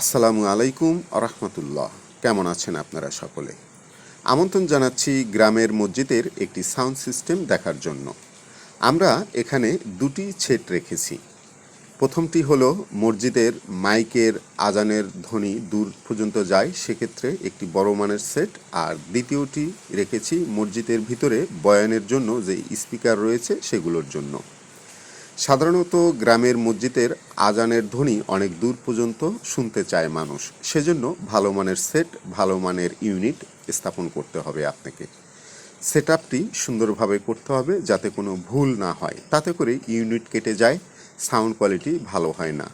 আসসালামু আলাইকুম আরহামতুল্লাহ। কেমন আছেন আপনারা সকলে? আমন্ত্রণ জানাচ্ছি গ্রামের মসজিদের একটি সাউন্ড সিস্টেম দেখার জন্য। আমরা এখানে দুটি ছেট রেখেছি। প্রথমটি হলো মসজিদের মাইকের আজানের ধ্বনি দূর পর্যন্ত যায়, সেক্ষেত্রে একটি বড় মানের সেট। আর দ্বিতীয়টি রেখেছি মসজিদের ভিতরে বয়ানের জন্য যে স্পিকার রয়েছে, সেগুলোর জন্য। সাধারণত গ্রামের মসজিদের আজানের ধ্বনি অনেক দূর পর্যন্ত শুনতে চায় মানুষ। সেজন্য ভালো মানের সেট, ভালো মানের ইউনিট স্থাপন করতে হবে আপনাকে। সেট আপটি সুন্দরভাবে করতে হবে যাতে কোনো ভুল না হয়। তাতে করে ইউনিট কেটে যায়, সাউন্ড কোয়ালিটি ভালো হয় না।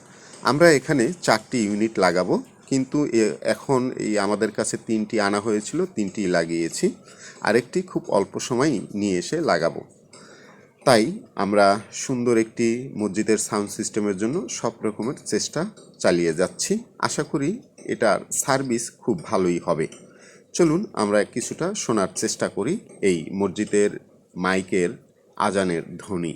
আমরা এখানে চারটি ইউনিট লাগাবো, কিন্তু এখন এই আমাদের কাছে তিনটি আনা হয়েছিল, তিনটি লাগিয়েছি। আরেকটি খুব অল্প সময়ই নিয়ে এসে লাগাবো। তাই আমরা সুন্দর একটি মসজিদের সাউন্ড সিস্টেমের জন্য সব রকমের চেষ্টা চালিয়ে যাচ্ছি। আশা করি এটার সার্ভিস খুব ভালোই হবে। চলুন আমরা কিছুটা শোনার চেষ্টা করি এই মসজিদের মাইকের আজানের ধ্বনি।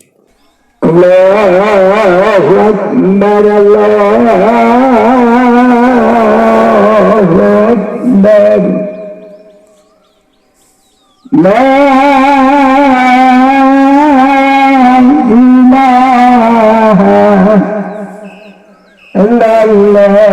Allah আল্লাহ।